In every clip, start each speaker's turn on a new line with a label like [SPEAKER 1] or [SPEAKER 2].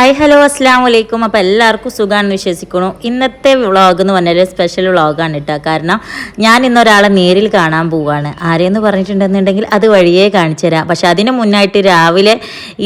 [SPEAKER 1] Hi hello അസ്സാം വലൈക്കും അപ്പോൾ എല്ലാവർക്കും സുഖമാണെന്ന് വിശ്വസിക്കുന്നു. ഇന്നത്തെ വ്ളോഗ് എന്ന് പറഞ്ഞാൽ സ്പെഷ്യൽ വ്ളോഗാണ് കേട്ടോ കാരണം ഞാൻ ഇന്നൊരാളെ നേരിൽ കാണാൻ പോവുകയാണ് ആരെയെന്ന് പറഞ്ഞിട്ടുണ്ടെന്നുണ്ടെങ്കിൽ അത് വഴിയേ കാണിച്ചു തരാം. പക്ഷെ അതിന് മുന്നായിട്ട് രാവിലെ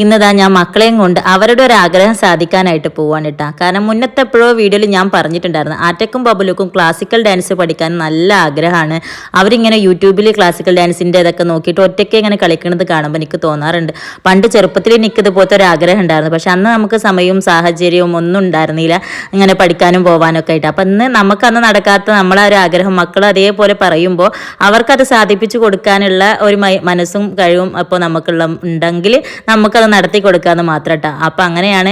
[SPEAKER 1] ഇന്നതാ ഞാൻ മക്കളെയും കൊണ്ട് അവരുടെ ഒരു ആഗ്രഹം സാധിക്കാനായിട്ട് പോവാണ് കേട്ടോ കാരണം മുന്നത്തെ എപ്പോഴോ വീഡിയോയിൽ ഞാൻ പറഞ്ഞിട്ടുണ്ടായിരുന്നു. ആറ്റക്കും ബബുലുക്കും ക്ലാസിക്കൽ ഡാൻസ് പഠിക്കാൻ നല്ല ആഗ്രഹമാണ്. അവരിങ്ങനെ യൂട്യൂബിൽ ക്ലാസിക്കൽ ഡാൻസിന്റെ ഇതൊക്കെ നോക്കിയിട്ട് ഒറ്റയ്ക്ക് ഇങ്ങനെ കളിക്കുന്നത് കാണുമ്പോൾ എനിക്ക് തോന്നാറുണ്ട്. പണ്ട് ചെറുപ്പത്തിൽ എനിക്ക് ഇതുപോലത്തെ ഒരു ആഗ്രഹം ഉണ്ടായിരുന്നു. പക്ഷെ അന്ന് നമുക്ക് സമയവും സാഹചര്യവും ഒന്നും ഉണ്ടായിരുന്നില്ല. ഇങ്ങനെ പഠിക്കാനും പോകാനൊക്കെ ആയിട്ട്. അപ്പം ഇന്ന് നമുക്കന്ന് നടക്കാത്ത നമ്മളെ ഒരു ആഗ്രഹം മക്കൾ അതേപോലെ പറയുമ്പോൾ അവർക്കത് സാധിപ്പിച്ചു കൊടുക്കാനുള്ള ഒരു മനസ്സും കഴിവും അപ്പോൾ നമുക്കുള്ള ഉണ്ടെങ്കിൽ നമുക്കത് നടത്തി കൊടുക്കാമെന്ന് മാത്രം കേട്ടോ അപ്പം അങ്ങനെയാണ്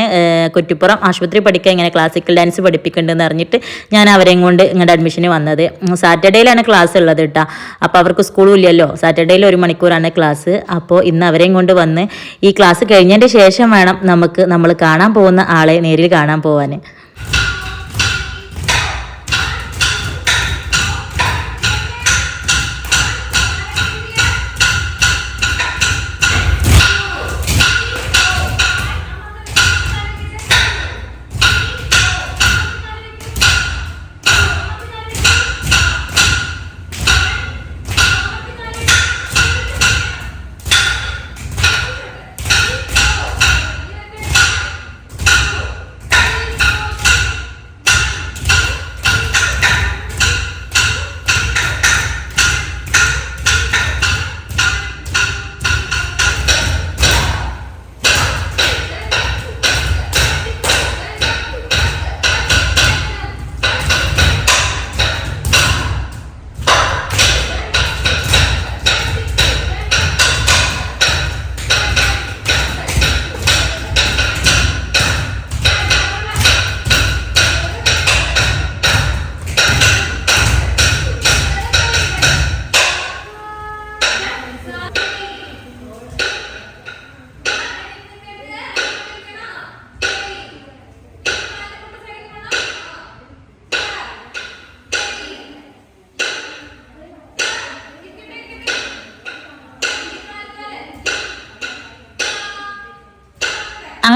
[SPEAKER 1] കുറ്റിപ്പുറം ആശുപത്രി പഠിക്കാൻ ഇങ്ങനെ ക്ലാസിക്കൽ ഡാൻസ് പഠിപ്പിക്കുന്നുണ്ടെന്ന് അറിഞ്ഞിട്ട് ഞാൻ അവരെയും കൊണ്ട് ഇങ്ങോട്ട് അഡ്മിഷന് വന്നത്. സാറ്റർഡേയിലാണ് ക്ലാസ് ഉള്ളത് കേട്ടോ അപ്പോൾ അവർക്ക് സ്കൂളും ഇല്ലല്ലോ. സാറ്റർഡേയിൽ ഒരു മണിക്കൂറാണ് ക്ലാസ് അപ്പോൾ ഇന്ന് അവരെയും കൊണ്ട് വന്ന് ഈ ക്ലാസ് കഴിഞ്ഞതിന്റെ ശേഷം വേണം നമുക്ക് നമ്മൾ കാണാൻ പോകുന്ന ആളെ നേരിൽ കാണാൻ പോവാൻ.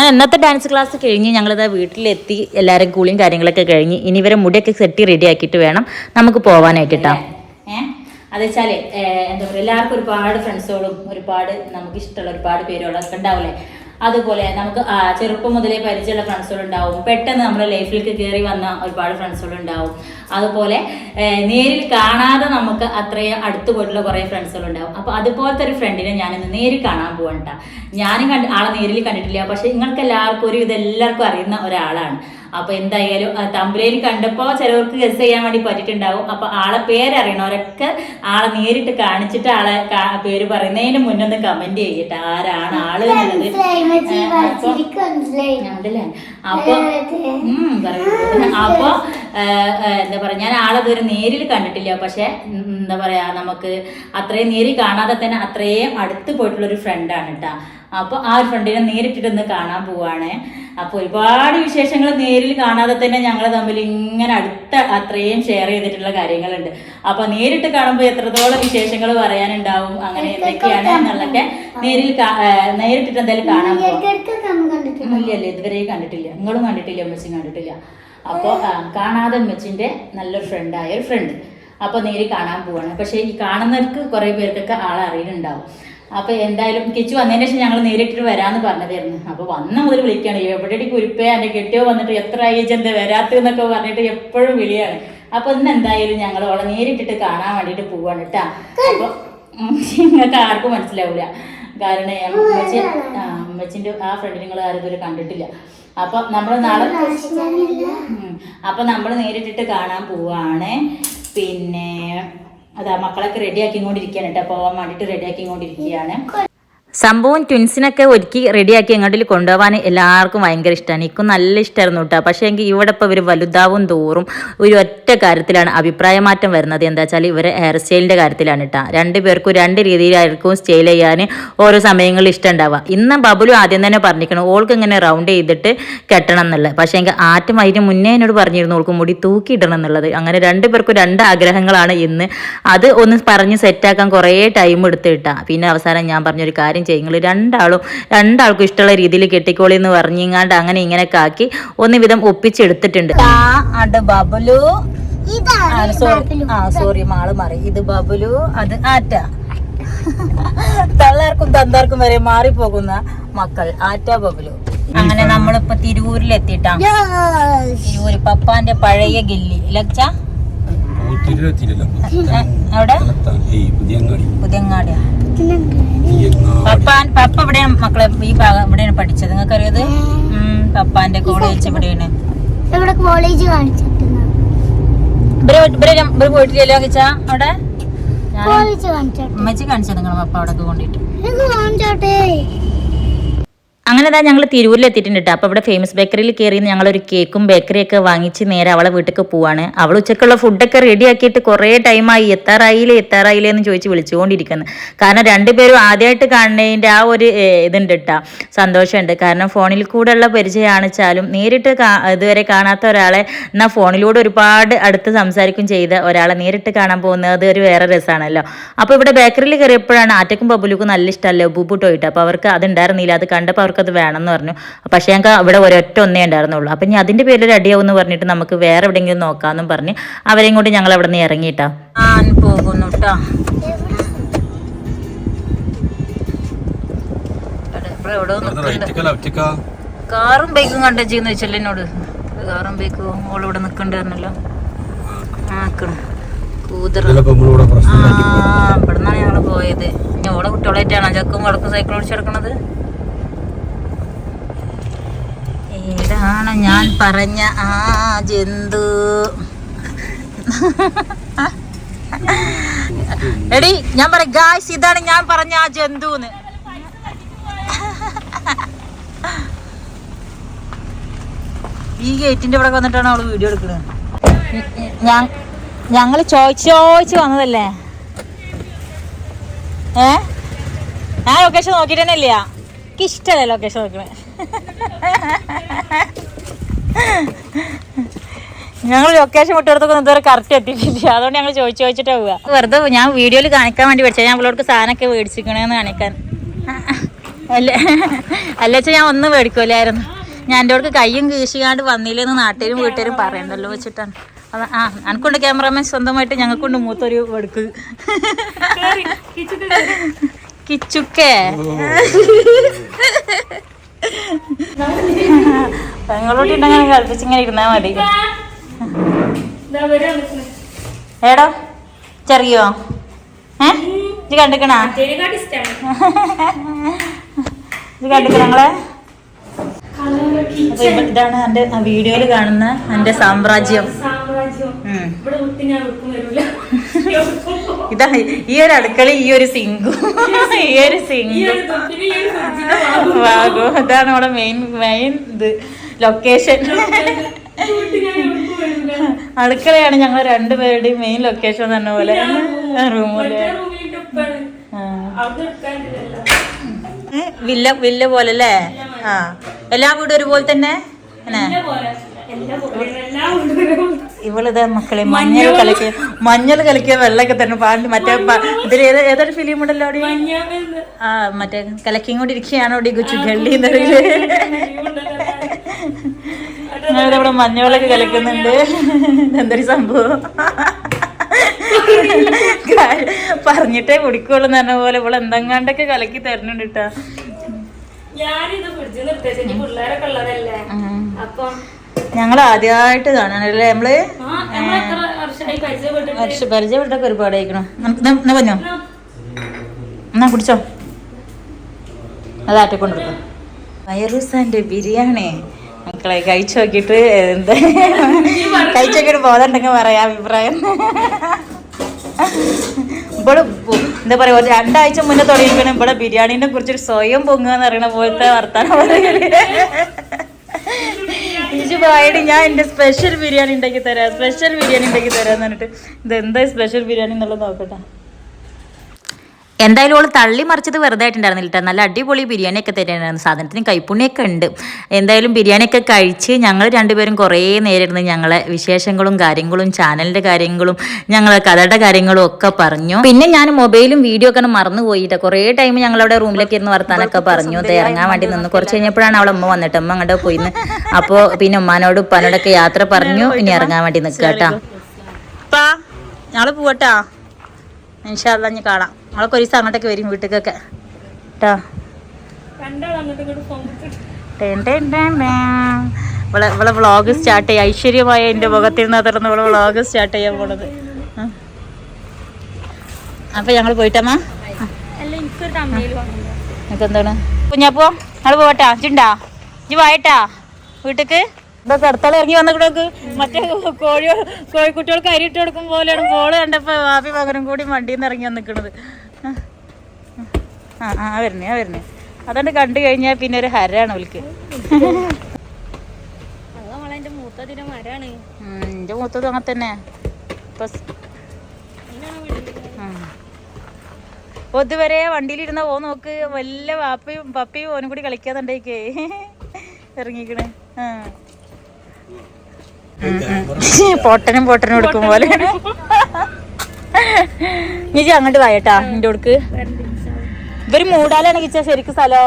[SPEAKER 1] ഇന്നത്തെ ഡാൻസ് ക്ലാസ് കഴിഞ്ഞ് ഞങ്ങളിത് വീട്ടിലെത്തി എല്ലാവരും കൂളിയും കാര്യങ്ങളൊക്കെ കഴിഞ്ഞ് ഇനി ഇവരെ മുടിയൊക്കെ സെറ്റ് റെഡി ആക്കിയിട്ട് വേണം നമുക്ക് പോവാനായിട്ട് കേട്ടോ അത് വെച്ചാൽ എന്താ പറയുക എല്ലാവർക്കും ഒരുപാട് ഫ്രണ്ട്സുകളും ഒരുപാട് നമുക്ക് ഇഷ്ടമുള്ള ഒരുപാട് പേരുകളൊക്കെ ഉണ്ടാവില്ലേ അതുപോലെ നമുക്ക് ചെറുപ്പം മുതലേ പരിചയമുള്ള ഫ്രണ്ട്സുകളുണ്ടാവും പെട്ടെന്ന് നമ്മുടെ ലൈഫിലേക്ക് കയറി വന്ന ഒരുപാട് ഫ്രണ്ട്സുകളുണ്ടാവും അതുപോലെ നേരിൽ കാണാതെ നമുക്ക് അത്രയും അടുത്ത് പോയിട്ടുള്ള കുറേ ഫ്രണ്ട്സുകളുണ്ടാവും അപ്പോൾ അതുപോലത്തെ ഒരു ഫ്രണ്ടിനെ ഞാനിന്ന് നേരിൽ കാണാൻ പോകണ്ട ഞാനും കണ്ട് ആളെ നേരിൽ കണ്ടിട്ടില്ല. പക്ഷെ നിങ്ങൾക്ക് എല്ലാവർക്കും ഒരു ഇതെല്ലാവർക്കും അറിയുന്ന ഒരാളാണ്. അപ്പൊ എന്തായാലും തമ്പുരയിൽ കണ്ടപ്പോ ചിലവർക്ക് ഗസ് ചെയ്യാൻ വേണ്ടി പറ്റിയിട്ടുണ്ടാവും. അപ്പൊ ആളെ പേരറിയണവരൊക്കെ ആളെ നേരിട്ട് കാണിച്ചിട്ട് ആളെ പേര് പറയുന്നതിന് മുന്നൊന്ന് കമന്റ് ചെയ്യട്ടെ ആരാണ് ആൾ എന്നുള്ളത്? അപ്പൊ അപ്പൊ എന്താ പറയാ ഞാൻ ആളെ ഇതുവരെ നേരിൽ കണ്ടിട്ടില്ല. പക്ഷെ എന്താ പറയാ നമുക്ക് അത്രയും നേരിൽ കാണാതെ തന്നെ അത്രയും അടുത്ത് പോയിട്ടുള്ള ഒരു ഫ്രണ്ടാണ് കേട്ടാ അപ്പൊ ആ ഒരു ഫ്രണ്ടിനെ നേരിട്ടിട്ടൊന്ന് കാണാൻ പോവാണ്. അപ്പൊ ഒരുപാട് വിശേഷങ്ങൾ നേരിൽ കാണാതെ തന്നെ ഞങ്ങൾ തമ്മിൽ ഇങ്ങനെ അടുത്ത അത്രയും ഷെയർ ചെയ്തിട്ടുള്ള കാര്യങ്ങളുണ്ട്. അപ്പൊ നേരിട്ട് കാണുമ്പോൾ എത്രത്തോളം വിശേഷങ്ങൾ പറയാനുണ്ടാവും അങ്ങനെ എന്തൊക്കെയാണ് എന്നുള്ളതൊക്കെ നേരിൽ നേരിട്ടിട്ട് എന്തായാലും കാണാൻ
[SPEAKER 2] ഇല്ല
[SPEAKER 1] ഇല്ലല്ലേ ഇതുവരെ കണ്ടിട്ടില്ല. നിങ്ങളും കണ്ടിട്ടില്ല അമ്മച്ചും കണ്ടിട്ടില്ല. അപ്പോൾ കാണാതെ അമ്മച്ചിന്റെ നല്ലൊരു ഫ്രണ്ടായ ഒരു ഫ്രണ്ട് അപ്പോൾ നേരി കാണാൻ പോവാണ്. പക്ഷേ ഈ കാണുന്നവർക്ക് കുറേ പേർക്കൊക്കെ ആളെ അറിയുന്നുണ്ടാവും. അപ്പോൾ എന്തായാലും കിച്ചു വന്നതിന് ശേഷം ഞങ്ങൾ നേരിട്ടിട്ട് വരാന്ന് പറഞ്ഞതായിരുന്നു. അപ്പോൾ വന്ന മുതൽ വിളിക്കുകയാണ് എവിടെ കുരുപ്പേ? എന്റെ കെട്ടിയോ വന്നിട്ട് എത്ര ഏജ് എന്താ വരാത്തതെന്നൊക്കെ പറഞ്ഞിട്ട് എപ്പോഴും വിളിയാണ്. അപ്പോൾ ഇന്ന് എന്തായാലും ഞങ്ങൾ അവളെ നേരിട്ടിട്ട് കാണാൻ വേണ്ടിട്ട് പോവാണ് കേട്ടാ അപ്പോൾ നിങ്ങൾക്ക് ആർക്കും മനസ്സിലാവില്ല കാരണം അമ്മച്ചി ആ അമ്മച്ചിന്റെ ആ ഫ്രണ്ട് നിങ്ങൾ ആരും ഇതുവരെ കണ്ടിട്ടില്ല. അപ്പൊ നമ്മൾ നാളെ അപ്പോൾ അപ്പൊ നമ്മൾ നേരിട്ടിട്ട് കാണാൻ പോവാണ്. പിന്നെ അതാ മക്കളൊക്കെ റെഡി ആക്കിക്കൊണ്ടിരിക്കുകയാണ് കേട്ടോ. പോവാൻ വേണ്ടിട്ട് റെഡി ആക്കിക്കൊണ്ടിരിക്കുകയാണ്. സംഭവം ട്വിൻസിനൊക്കെ ഒരുക്കി റെഡിയാക്കി എങ്ങോട്ടിൽ കൊണ്ടുപോകാൻ എല്ലാവർക്കും ഭയങ്കര ഇഷ്ടമാണ് എനിക്കും നല്ല ഇഷ്ടമായിരുന്നു കേട്ടോ. പക്ഷേ എങ്കിൽ ഇവിടെ ഇപ്പോൾ ഇവർ വലുതാവും തോറും ഒരു ഒറ്റ കാര്യത്തിലാണ് അഭിപ്രായ മാറ്റം വരുന്നത്. എന്താ വെച്ചാൽ ഇവരെ ഹെയർ സ്റ്റൈലിന്റെ കാര്യത്തിലാണ് കേട്ടോ. രണ്ട് പേർക്കും രണ്ട് രീതിയിലായിരിക്കും സ്റ്റൈൽ ചെയ്യാൻ ഓരോ സമയങ്ങളിൽ ഇഷ്ടം ഉണ്ടാവുക. ഇന്ന് ബബുലു ആദ്യം തന്നെ പറഞ്ഞിരിക്കണം ഓൾക്ക് ഇങ്ങനെ റൗണ്ട് ചെയ്തിട്ട് കെട്ടണം എന്നുള്ളത്. പക്ഷേ എങ്കിൽ ആറ്റം അതിന് മുന്നേ എന്നോട് പറഞ്ഞിരുന്നു ഓൾക്ക് മുടി തൂക്കി ഇടണം എന്നുള്ളത്. അങ്ങനെ രണ്ട് പേർക്കും രണ്ട് ആഗ്രഹങ്ങളാണ് ഇന്ന്. അത് ഒന്ന് പറഞ്ഞ് സെറ്റാക്കാൻ കുറേ ടൈം എടുത്ത് കിട്ടാം. പിന്നെ അവസാനം ഞാൻ പറഞ്ഞൊരു കാര്യം ചെയ്യും നിങ്ങൾ രണ്ടാളും രണ്ടാൾക്കും ഇഷ്ടമുള്ള രീതിയിൽ കെട്ടിക്കോളി എന്ന് പറഞ്ഞിങ്ങാണ്ട് അങ്ങനെ ഇങ്ങനെയൊക്കെ ആക്കി ഒന്ന് വിധം ഒപ്പിച്ചെടുത്തിട്ടുണ്ട് ബബുലു. ആ സോറി. മാൾ മാറി. ഇത് ബബുലു അത് ആറ്റ. തള്ളാർക്കും തന്താർക്കും വരെ മാറിപ്പോകുന്ന മക്കൾ ആറ്റ ബബുലു. അങ്ങനെ നമ്മളിപ്പോ തിരൂരിലെത്തിട്ടാ. തിരൂര് പപ്പാന്റെ പഴയ ഗില്ലി. ലച്ച
[SPEAKER 3] പുതിയങ്ങാടി.
[SPEAKER 1] പുതിയങ്ങാടിയാ
[SPEAKER 3] പുതിയങ്ങാടി.
[SPEAKER 1] പപ്പാൻ പപ്പ എവിടെയാണ് മക്കളെ ഈ ഭാഗം എവിടെയാണ് പഠിച്ചത്? നിങ്ങൾക്ക് അറിയത് പപ്പാന്റെ കോളേജ് എവിടെയാണ്?
[SPEAKER 2] ഇവിടെ കോളേജ്
[SPEAKER 1] പോയിട്ടില്ലല്ലോ കിച്ചാ അവിടെ? ഞാൻ
[SPEAKER 2] കോളേജ് കാണിച്ചിട്ട്
[SPEAKER 1] ഉമ്മച്ചി കാണിച്ചത് നിങ്ങളെ പപ്പ അവിടെ കൊണ്ടിട്ട് അങ്ങനെ തന്നെ ഞങ്ങൾ തിരൂരിൽ എത്തിയിട്ടുണ്ട് കേട്ടോ അപ്പോൾ ഇവിടെ ഫേമസ് ബേക്കറിയിൽ കയറി ഒരു കേക്കും ബേക്കറിയൊക്കെ വാങ്ങിച്ച് നേരെ അവളെ വീട്ടിലേക്ക് പോവാണ്. അവൾ ഉച്ചക്കുള്ള ഫുഡൊക്കെ റെഡി ആക്കിയിട്ട് കുറേ ടൈമായി എത്താറായില്ലേ എത്താറായില്ലേ എന്ന് ചോദിച്ച് വിളിച്ചുകൊണ്ടിരിക്കുന്നത് കാരണം രണ്ടുപേരും ആദ്യമായിട്ട് കാണുന്നതിന്റെ ആ ഒരു ഇതുണ്ട് കേട്ടോ സന്തോഷമുണ്ട്. കാരണം ഫോണിൽ കൂടെ ഉള്ള പരിചയമാണെച്ചാലും നേരിട്ട് ഇതുവരെ കാണാത്ത ഒരാളെ എന്നാൽ ഫോണിലൂടെ ഒരുപാട് അടുത്ത് സംസാരിക്കും ചെയ്ത ഒരാളെ നേരിട്ട് കാണാൻ പോകുന്നത് അത് ഒരു വേറെ രസമാണല്ലോ അപ്പോൾ ഇവിടെ ബേക്കറിയിൽ കയറിയപ്പോഴാണ് ആറ്റക്കും ബബുലുക്കും നല്ല ഇഷ്ടമല്ലോ? ബുബുട്ടോ ടോയിട്ട് അപ്പോൾ അവർക്ക് അതുണ്ടായിരുന്നില്ല അത് കണ്ടപ്പോൾ അവർക്കത് വേണമെന്ന് പറഞ്ഞു. പക്ഷേ ഞങ്ങൾക്ക് ഇവിടെ ഒരൊറ്റ ഒന്നേ ഉണ്ടായിരുന്നുള്ളൂ. അപ്പം ഇനി അതിന്റെ പേരിൽ റെഡിയാവും എന്ന് പറഞ്ഞിട്ട് നമുക്ക് വേറെ എവിടെയെങ്കിലും നോക്കാമെന്നും പറഞ്ഞ് അവരെയും കൊണ്ട് ഞങ്ങൾ അവിടെ നിന്ന് ഇറങ്ങിയിട്ടാ. ആൻ പോകുന്നു കേട്ടോ കാറും ബൈക്കും കണ്ടെന്ന് വെച്ചല്ലോ എന്നോട്. കാറും ബൈക്കും ഓളിവിടെ നിക്കണ്ടായിരുന്നല്ലോ ആക്കണം കൂതറ. ആ
[SPEAKER 3] പ്രശ്നം
[SPEAKER 1] ഇവിടെ നിന്നാണ് ഞങ്ങൾ പോയത്. ഇനി ഓളെ കുട്ടികളായിട്ടാണ്? ചക്കും വടക്കും സൈക്കിൾ ഓടിച്ചെടുക്കണത് ഏതാണ് ഞാൻ പറഞ്ഞ ആ ജന്തു. എടി ഞാൻ പറയാം ഗായ്സ് ഇതാണ് ഞാൻ പറഞ്ഞ ആ ജന്തുന്ന്. ഈ ഗേറ്റിന്റെ ഇവിടെ വന്നിട്ടാണ് അവൾ വീഡിയോ എടുക്കുന്നത് ഞാൻ ഞങ്ങൾ ചോദിച്ച് ചോദിച്ച് വന്നതല്ലേ? ഏ? ഞാൻ ലൊക്കേഷൻ നോക്കിട്ടന്നെ ഇല്ല. എനിക്ക് ഇഷ്ടമല്ല ലൊക്കേഷൻ നോക്കണേ. ഞങ്ങൾ ലൊക്കേഷൻ വിട്ടെടുത്തൊക്കെ ഇതുവരെ കറക്റ്റ് എത്തിയിട്ടില്ല. അതുകൊണ്ട് ഞങ്ങൾ ചോദിച്ചു ചോദിച്ചിട്ടാ പോവുക. വെറുതെ ഞാൻ വീഡിയോയിൽ കാണിക്കാൻ വേണ്ടി പഠിച്ചത് ഞാൻ അവളോട് സാധനമൊക്കെ മേടിച്ചിരിക്കണേന്ന് കാണിക്കാൻ. അല്ല? അല്ല വെച്ചാൽ ഞാൻ ഒന്നും മേടിക്കൂലായിരുന്നു. ഞാൻ എന്റെ അടുത്ത് കയ്യും കീശിക്കാണ്ട് വന്നില്ലെന്ന് നാട്ടുകാരും വീട്ടുകാരും പറയണ്ടല്ലോ വെച്ചിട്ടാണ്. അത് ആ എനിക്കുണ്ട് ക്യാമറാമാൻ സ്വന്തമായിട്ട് ഞങ്ങൾക്കുണ്ട് മൂത്തൊരു വെടുക്ക്. കിച്ചുക്കേ പെങ്ങളോട്ട് ഉണ്ടെങ്കിൽ കളിപ്പിച്ചിങ്ങനെ ഇരുന്നാ മതി. ഏടോ ചെറിയോ? ഏ? ഇത് കണ്ടിക്കണാ? ഇത് കണ്ടിക്കണ ഞങ്ങളെ ഇതാണ് എന്റെ വീഡിയോയിൽ കാണുന്ന എന്റെ സാമ്രാജ്യം. ഉം. ഇതാ ഈ ഒരു അടുക്കള ഈ ഒരു സിങ്കും. ഈ ഒരു സിങ്കും. വാഗോ. അതാണ് നമ്മുടെ മെയിൻ മെയിൻ ഇത്. ലൊക്കേഷൻ അടുക്കളയാണ് ഞങ്ങൾ രണ്ടുപേരുടെയും മെയിൻ ലൊക്കേഷൻ തന്നെ പോലെ. റൂമിൽ വില്ല വില്ല പോലെ. അല്ലേ ആ. എല്ലാ വീടും ഒരുപോലെ തന്നെ? അങ്ങനെ ഇവളിത് മക്കളെ മഞ്ഞൾ കളിക്കുക മഞ്ഞൾ കളിക്കുക വെള്ളമൊക്കെ തന്നെ പാണ്ട് മറ്റേ ഇതിൽ ഏത് ഏതൊരു ഫിലിം ഉണ്ടല്ലോ അവിടെ? ആ മറ്റേ കലക്കിയും കൂടി ഇരിക്കുകയാണ് അവിടെ കൊച്ചു ഗള്ളി ഇവിടെ മഞ്ഞളൊക്കെ കലക്കുന്നുണ്ട് എന്തൊരു സംഭവം? പറഞ്ഞിട്ടേ കുടിക്കുള്ളൂ എന്ന് പറഞ്ഞ പോലെ ഇവിടെ എന്തെങ്ങാണ്ടൊക്കെ കലക്കി തരണുണ്ട് കേട്ടാ.
[SPEAKER 4] ഞാനിത് പിടിച്ചു നിർത്തേച്ചു പിള്ളേരൊക്കെ ഉള്ളതല്ലേ? അപ്പം
[SPEAKER 1] ഞങ്ങൾ ആദ്യമായിട്ട് കാണാനല്ലേ
[SPEAKER 4] നമ്മൾ?
[SPEAKER 1] പരിചയപ്പെട്ട പരിചയപ്പെട്ടൊക്കെ ഒരുപാട് അയക്കണം എന്നാ പറഞ്ഞോ? എന്നാ? കുടിച്ചോ? അത് ആറ്റക്കൊണ്ട് കൊടുക്കും. വൈറൂസാന്റെ ബിരിയാണി. മക്കളെ കഴിച്ചു നോക്കിയിട്ട് എന്താ? കഴിച്ചു നോക്കിയിട്ട് ബോധമുണ്ടെങ്കിൽ പറയാം അഭിപ്രായം. ഇവിടെ എന്താ പറയുക ഒരു രണ്ടാഴ്ച മുന്നേ തുടങ്ങിയിരിക്കണം. ഇവിടെ ബിരിയാണീനെ കുറിച്ചൊരു സ്വയം പൊങ്ങുക എന്ന് പറയുന്ന പോലത്തെ വർത്താനം പറയൽ ഇജ് പോയിട്ട് ഞാൻ എന്റെ സ്പെഷ്യൽ ബിരിയാണി ഉണ്ടാക്കി തരാം. സ്പെഷ്യൽ ബിരിയാണി ഉണ്ടാക്കി തരാന്ന് പറഞ്ഞിട്ട് ഇത് എന്താ സ്പെഷ്യൽ ബിരിയാണി എന്നുള്ളത് നോക്കട്ടെ. എന്തായാലും ഓൾ തള്ളി മറിച്ചത് വെറുതെ ആയിട്ടുണ്ടായിരുന്നില്ല ട്ടോ. നല്ല അടിപൊളി ബിരിയാണി ഒക്കെ തരുന്നുണ്ടായിരുന്നു സാധനത്തിന് കൈപ്പുണ്യൊക്കെ ഉണ്ട്. എന്തായാലും ബിരിയാണിയൊക്കെ കഴിച്ച് ഞങ്ങൾ രണ്ടുപേരും കുറേ നേരം ഇരുന്ന് ഞങ്ങളെ വിശേഷങ്ങളും കാര്യങ്ങളും ചാനലിന്റെ കാര്യങ്ങളും ഞങ്ങളെ കഥയുടെ കാര്യങ്ങളും ഒക്കെ പറഞ്ഞു. പിന്നെ ഞാൻ മൊബൈലും വീഡിയോ ഒക്കെ മറന്നു പോയിട്ട് കുറേ ടൈം ഞങ്ങളവിടെ റൂമിലൊക്കെ ഇരുന്ന് വർത്താനൊക്കെ പറഞ്ഞു. ഇറങ്ങാൻ വേണ്ടി നിന്ന് കുറച്ച് കഴിഞ്ഞപ്പോഴാണ് അവളെ അമ്മ വന്നിട്ട്. അമ്മ അങ്ങോട്ട് പോയിന്ന്. അപ്പോൾ പിന്നെ ഉമ്മാനോട് ഉപ്പാനോടൊക്കെ യാത്ര പറഞ്ഞു. ഇനി ഇറങ്ങാൻ വേണ്ടി നിൽക്കുക കേട്ടോ ഞങ്ങൾ പോവട്ടാ ഇനി കാണാം. നമ്മളൊക്കെ ഒരു ദിവസം അങ്ങോട്ടൊക്കെ വരും വീട്ടിലേക്കൊക്കെ. കേട്ടോ. ഇവളെ വ്ളോഗ് സ്റ്റാർട്ട് ചെയ്യാം. ഐശ്വര്യമായ എന്റെ മുഖത്തിൽ നിന്ന് തുറന്ന് ഇവളെ വ്ളോഗ് സ്റ്റാർട്ട് ചെയ്യാൻ പോണത്. അപ്പൊ ഞങ്ങൾ പോയിട്ടമ്മ നിങ്ങൾക്ക് എന്താണ് കുഞ്ഞപ്പോ ഞങ്ങൾ പോവട്ടാ ചിണ്ടാ ഇജ്ജ് വായട്ടാ. വീട്ടിക്ക്? ഇതൊക്കെ അടുത്തോളം ഇറങ്ങി വന്നിട്ട് മറ്റേ കോഴി കോഴിക്കുട്ടികൾക്ക് ഇട്ട് കൊടുക്കും പോലെയാണ് മോൾ കണ്ടപ്പോ വാപ്പി പകരം കൂടി വണ്ടിയിൽ നിന്ന് ഇറങ്ങി വന്നിക്കണത്. ആ ആ വരുന്നേ ആ വരുന്നേ. അതുകൊണ്ട് കണ്ടു കഴിഞ്ഞാൽ പിന്നെ ഒരു ഹരാണ്
[SPEAKER 4] വിളിക്ക് എന്റെ
[SPEAKER 1] എന്റെ മൂത്തത് അങ്ങനെ തന്നെ. ഒതുവരെ വണ്ടിയിലിരുന്ന പോ നോക്ക് വല്ല വാപ്പയും പപ്പയും ഓനും കൂടി കളിക്കാന്നുണ്ടേക്കേ ഇറങ്ങിക്കണ്. ആ. പൊട്ടനും പൊട്ടനും എടുക്കും പോലെ. നീ അങ്ങോട്ട് വായട്ടാ നിന്റെ കൊടുക്ക്. ഇവർ മൂടാലാണ് കിച്ച ശരിക്കും സ്ഥലോ.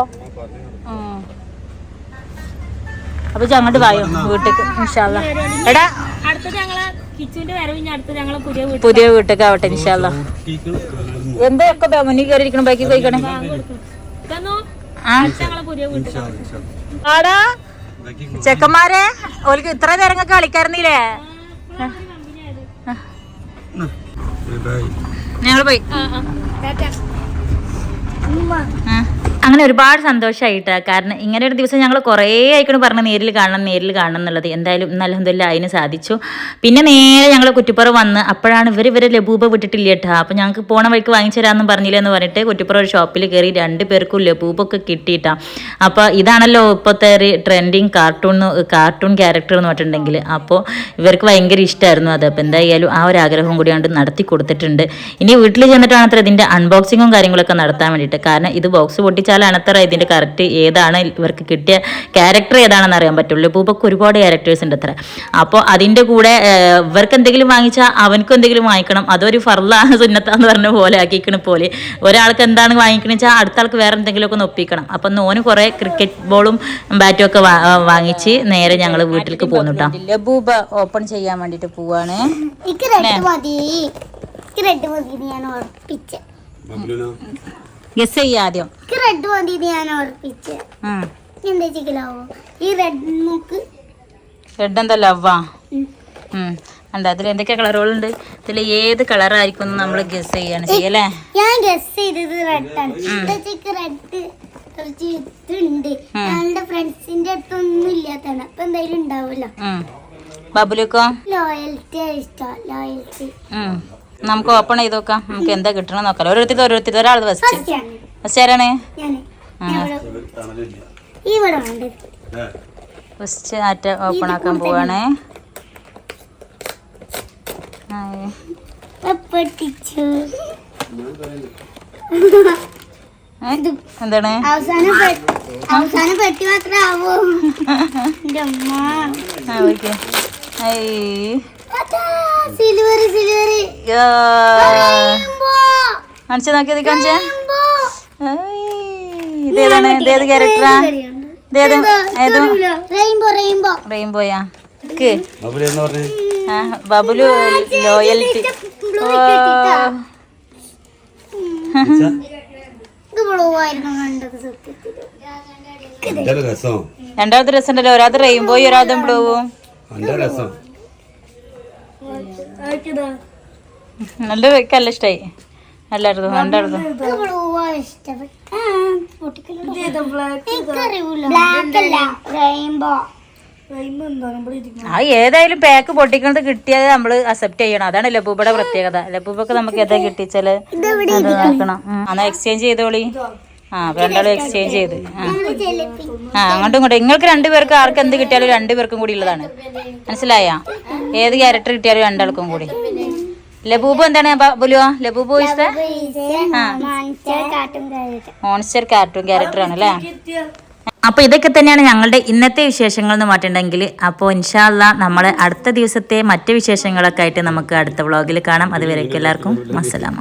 [SPEAKER 1] അപ്പൊ അങ്ങോട്ട് വായോ വീട്ടിക്ക് ഇൻഷാല്ല എടാ
[SPEAKER 4] പുതിയ
[SPEAKER 1] വീട്ടിലേക്ക്. ആവട്ടെ ഇൻഷാല്ല എന്തൊക്കെ മുന്നിൽ കയറിയിരിക്കണം ബാക്കി പോയിക്കണേ ആടാ ചെക്കന്മാരെ ഓൽക്ക് ഇത്ര നേരം ഇങ്ങക്ക് കളിക്കാറുന്നില്ലേ
[SPEAKER 3] ബൈ
[SPEAKER 1] ഞങ്ങൾ പോയി. അങ്ങനെ ഒരുപാട് സന്തോഷമായിട്ട് കാരണം ഇങ്ങനെ ഒരു ദിവസം ഞങ്ങൾ കുറേ ആയിക്കൊണ്ട് പറഞ്ഞ് നേരിൽ കാണണം നേരിൽ കാണണം എന്നുള്ളത്. എന്തായാലും അലഹദില്ല അതിന് സാധിച്ചു. പിന്നെ നേരെ ഞങ്ങൾ കുറ്റിപ്പുറം വന്ന് അപ്പോഴാണ് ഇവർ ഇവരെ ലബൂബ വിട്ടിട്ടില്ല കേട്ടോ അപ്പോൾ ഞങ്ങൾക്ക് പോണ വഴിക്ക് വാങ്ങിച്ചു തരാമെന്ന് പറഞ്ഞില്ല എന്ന് പറഞ്ഞിട്ട് കുറ്റിപ്പുറം ഒരു ഷോപ്പിൽ കയറി രണ്ട് പേർക്കും ലബൂബൊക്കെ കിട്ടിയിട്ടാ. അപ്പോൾ ഇതാണല്ലോ ഇപ്പോഴത്തെ ഒരു ട്രെൻഡിങ് കാർട്ടൂൺ കാർട്ടൂൺ ക്യാരക്ടർ എന്ന് പറഞ്ഞിട്ടുണ്ടെങ്കിൽ. അപ്പോൾ ഇവർക്ക് ഭയങ്കര ഇഷ്ടമായിരുന്നു അത്. അപ്പോൾ എന്തായാലും ആ ഒരു ആഗ്രഹം കൂടി കൊണ്ട് നടത്തി കൊടുത്തിട്ടുണ്ട്. ഇനി വീട്ടിൽ ചെന്നിട്ടാണ് അത്ര ഇതിന്റെ അൺബോക്സിങ്ങും കാര്യങ്ങളൊക്കെ നടത്താൻ വേണ്ടിയിട്ട്. കാരണം ഇത് ബോക്സ് പൊട്ടിച്ചാലാണ് അത്ര ഇതിന്റെ കറക്റ്റ് ഏതാണ് ഇവർക്ക് കിട്ടിയ ക്യാരക്ടർ ഏതാണെന്ന് അറിയാൻ പറ്റുള്ളൂ. പൂപ്പൊക്കെ ഒരുപാട് ക്യാരക്ടേഴ്സ് ഉണ്ട് അത്ര അപ്പോൾ അതിന്റെ കൂടെ ഇവർക്ക് എന്തെങ്കിലും വാങ്ങിച്ചാൽ അവനക്കും എന്തെങ്കിലും വാങ്ങിക്കണം. അതൊരു ഫർലാണ് സുന്നത്താന്ന് പറഞ്ഞ പോലെ ആക്കിക്കണ പോലെ. ഒരാൾക്ക് എന്താണ് വാങ്ങിക്കണം വെച്ചാൽ അടുത്ത ആൾക്ക് വേറെ എന്തെങ്കിലുമൊക്കെ ഒന്ന് ഒപ്പിക്കണം. അപ്പം നോന് കുറേ ക്രിക്കറ്റ് ബോളും ബാറ്റും ഒക്കെ വാങ്ങിച്ച് നേരെ ഞങ്ങൾ വീട്ടിലേക്ക് പോന്നു കേട്ടോ ലബൂബ ഓപ്പൺ ചെയ്യാൻ വേണ്ടിട്ട് പോവാണ്.
[SPEAKER 2] റെഡ് മതി. റെഡ് മതി ഞാൻ ഉറപ്പിച്ച.
[SPEAKER 1] ഗസ് ചെയ്യാം ആദ്യം.
[SPEAKER 2] റെഡ് മതി ഞാൻ
[SPEAKER 1] ഓർപ്പിച്ച്.
[SPEAKER 2] എന്താ ചിക്കലാവോ ഈ റെഡ് മൂക്ക്.
[SPEAKER 1] റെഡ് എന്താ ലവാ ഉണ്ട് അതിൽ എന്തൊക്കെ കളറുകളുണ്ട് ഇതിൽ ഏത് കളറായിരിക്കും നമ്മൾ ഗസ് ചെയ്യാണ്. ചെയ്യല്ലേ?
[SPEAKER 2] ഞാൻ ഗസ് ചെയ്തത് റെഡാണ് ചിക്ക് റെഡ് കുറച്ച് ഇതുണ്ട്. ഞങ്ങളുടെ ഫ്രണ്ട്സിന്റെ അടുത്തൊന്നും ഇല്ലാത്തതാണ്. അപ്പൊ എന്തായാലും
[SPEAKER 1] ഉണ്ടാവൂല ബബുലിക്കോ?
[SPEAKER 2] ലോയൽറ്റി ഇഷ്ടം ലോയൽറ്റി.
[SPEAKER 1] നമുക്ക് ഓപ്പൺ ചെയ്ത് നോക്കാം. നമുക്ക് എന്താ കിട്ടണം നോക്കാം. ഓരോരുത്തർ ഓരോരുത്തർ ഒരാൾ ഫസ്റ്റ്
[SPEAKER 2] ഫസ്റ്റ്
[SPEAKER 1] ആരാണ്? ഫസ്റ്റ് ആറ്റ ഓപ്പൺ ആക്കാൻ പോവാണേ? എന്താണ്?
[SPEAKER 2] അവസാനം പെട്ടി
[SPEAKER 1] ഓക്കേ.
[SPEAKER 2] Silver silver.
[SPEAKER 1] കാണിച്ച് നോക്കിയത് കാണിച്ചേ. ഇതേതാണ് ഇതേത് ക്യാരക്ടറാ ഇതേത് ഏത്
[SPEAKER 2] റെയിൻബോ റെയിൻബോ.
[SPEAKER 1] റെയിൻബോയാ. ഇക്ക്.
[SPEAKER 3] ബബ്ലു എന്ന് പറഞ്ഞേ.
[SPEAKER 1] ആ, ബബുലു ലോയൽറ്റി
[SPEAKER 2] ഇത് ബ്ലൂ ആയിരുന്നു കണ്ടത് സത്യത്തിൽ.
[SPEAKER 3] എന്റെ രസം.
[SPEAKER 1] രണ്ടാമത്തെ രസം ഉണ്ടല്ലോ ഒരാത് റെയിൻബോയും ഒരാതും ബ്ലൂവും.
[SPEAKER 3] രസം.
[SPEAKER 1] നല്ല വെക്കല്ല ഇഷ്ടായി? എല്ലായിടത്തും
[SPEAKER 2] ബ്ലൂ ആ
[SPEAKER 1] ഏതായാലും പാക്ക് പൊട്ടിക്കണത് കിട്ടിയത് നമ്മൾ അക്സെപ്റ്റ് ചെയ്യണം. അതാണ് ലബൂബയുടെ പ്രത്യേകത. ലബൂബൊക്കെ നമുക്ക് ഏതാ കിട്ടിച്ചാൽ നോക്കണം എന്നാ എക്സ്ചേഞ്ച് ചെയ്തോളി ആ രണ്ടാളും എക്സ്ചേഞ്ച് ചെയ്ത്. ആ. അങ്ങോട്ടും ഇങ്ങോട്ടും. നിങ്ങൾക്ക് രണ്ടുപേർക്ക് ആർക്ക് എന്ത് കിട്ടിയാലും രണ്ടുപേർക്കും കൂടി ഉള്ളതാണ്. മനസ്സിലായ? ഏത് ക്യാരക്ടർ കിട്ടിയാലും രണ്ടാൾക്കും കൂടി. ലബൂബ് എന്താണ് ബുലുവോ? ലബൂബു മോൺസ്റ്റർ കാർട്ടൂൺ ക്യാരക്ടർ ആണ് അല്ലേ? അപ്പോൾ ഇതൊക്കെ തന്നെയാണ് ഞങ്ങളുടെ ഇന്നത്തെ വിശേഷങ്ങൾ എന്ന് മാറ്റുണ്ടെങ്കിൽ അപ്പോൾ ഇൻഷാല്ല നമ്മൾ അടുത്ത ദിവസത്തെ മറ്റ് വിശേഷങ്ങളൊക്കെ ആയിട്ട് നമുക്ക് അടുത്ത വ്ളോഗിൽ കാണാം. അതുവരേക്കും എല്ലാവർക്കും അസ്സലാമ